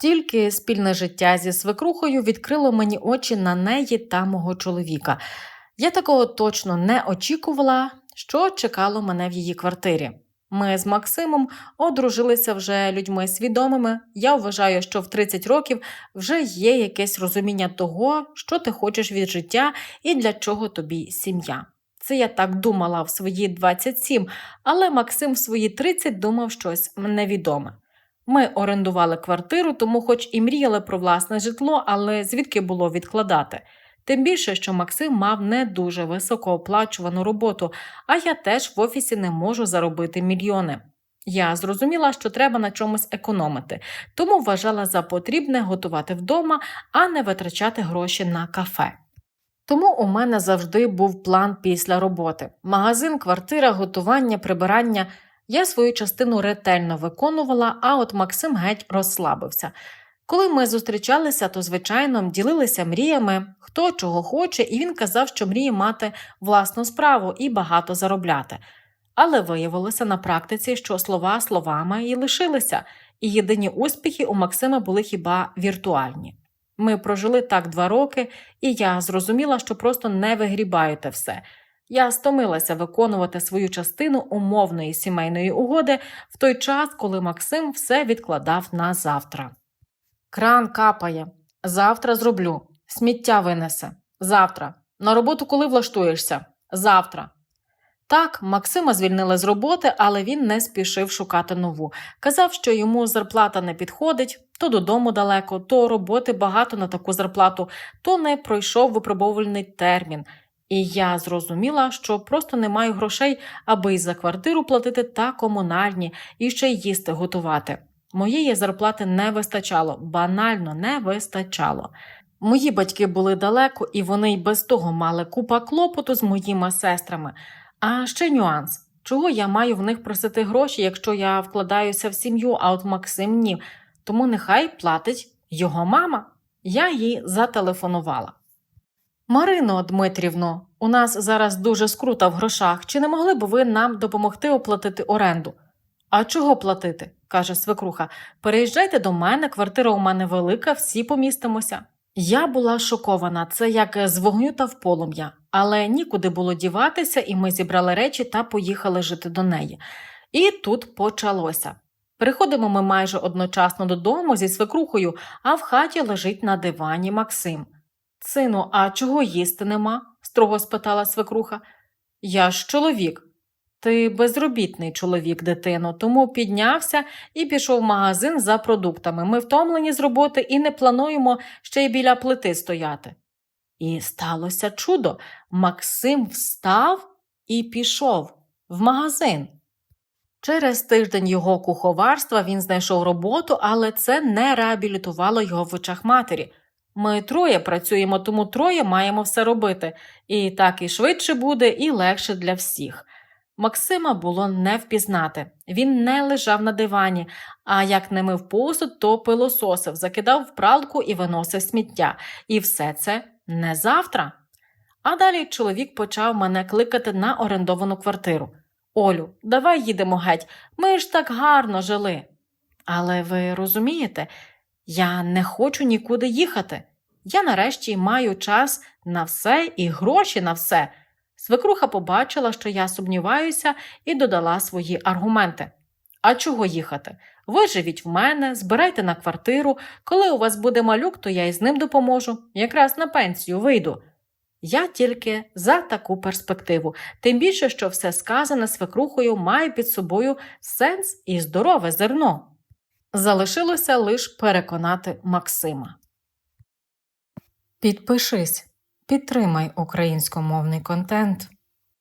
Тільки спільне життя зі свекрухою відкрило мені очі на неї та мого чоловіка. Я такого точно не очікувала, що чекало мене в її квартирі. Ми з Максимом одружилися вже людьми свідомими. Я вважаю, що в 30 років вже є якесь розуміння того, що ти хочеш від життя і для чого тобі сім'я. Це я так думала в свої 27, але Максим в свої 30 думав щось невідоме. Ми орендували квартиру, тому хоч і мріяли про власне житло, але звідки було відкладати. Тим більше, що Максим мав не дуже високооплачувану роботу, а я теж в офісі не можу заробити мільйони. Я зрозуміла, що треба на чомусь економити, тому вважала за потрібне готувати вдома, а не витрачати гроші на кафе. Тому у мене завжди був план після роботи: магазин, квартира, готування, прибирання. Я свою частину ретельно виконувала, а от Максим геть розслабився. Коли ми зустрічалися, то, звичайно, ділилися мріями, хто чого хоче, і він казав, що мріє мати власну справу і багато заробляти. Але виявилося на практиці, що слова словами і лишилися, і єдині успіхи у Максима були хіба віртуальні. Ми прожили так два роки, і я зрозуміла, що просто не вигрібаєте все. Я стомилася виконувати свою частину умовної сімейної угоди в той час, коли Максим все відкладав на завтра. Кран капає. Завтра зроблю. Сміття винесе. Завтра. На роботу коли влаштуєшся? Завтра. Так, Максима звільнили з роботи, але він не спішив шукати нову. Казав, що йому зарплата не підходить, то додому далеко, то роботи багато на таку зарплату, то не пройшов випробовувальний термін. І я зрозуміла, що просто не маю грошей, аби й за квартиру платити та комунальні, і ще й їсти готувати. Моєї зарплати не вистачало, банально не вистачало. Мої батьки були далеко, і вони й без того мали купа клопоту з моїми сестрами. А ще нюанс. Чого я маю в них просити гроші, якщо я вкладаюся в сім'ю, а от Максим ні. Тому нехай платить його мама. Я їй зателефонувала. Марино Дмитрівно, у нас зараз дуже скрута в грошах. Чи не могли б ви нам допомогти оплатити оренду? А чого платити? каже свекруха. Переїжджайте до мене, квартира у мене велика, всі помістимося. Я була шокована, це як з вогню та в полум'я, але нікуди було діватися, і ми зібрали речі та поїхали жити до неї. І тут почалося. Приходимо ми майже одночасно додому зі свекрухою, а в хаті лежить на дивані Максим. Сину, а чого їсти нема? строго спитала свекруха. Я ж чоловік. Ти безробітний чоловік, дитино, тому піднявся і пішов в магазин за продуктами. Ми втомлені з роботи і не плануємо ще й біля плити стояти. І сталося чудо. Максим встав і пішов в магазин. Через тиждень його куховарства він знайшов роботу, але це не реабілітувало його в очах матері. Ми троє працюємо, тому троє маємо все робити, і так і швидше буде, і легше для всіх. Максима було не впізнати. Він не лежав на дивані, а як не мив посуд, то пилососив, закидав в пралку і виносив сміття. І все це не завтра. А далі чоловік почав мене кликати на орендовану квартиру. Олю, давай їдемо геть, ми ж так гарно жили. Але ви розумієте, я не хочу нікуди їхати. Я нарешті маю час на все і гроші на все. Свекруха побачила, що я сумніваюся, і додала свої аргументи. А чого їхати? Ви живіть в мене, збирайте на квартиру. Коли у вас буде малюк, то я із ним допоможу. Якраз на пенсію вийду. Я тільки за таку перспективу, тим більше, що все сказане свекрухою має під собою сенс і здорове зерно. Залишилося лише переконати Максима. Підпишись, підтримай українськомовний контент.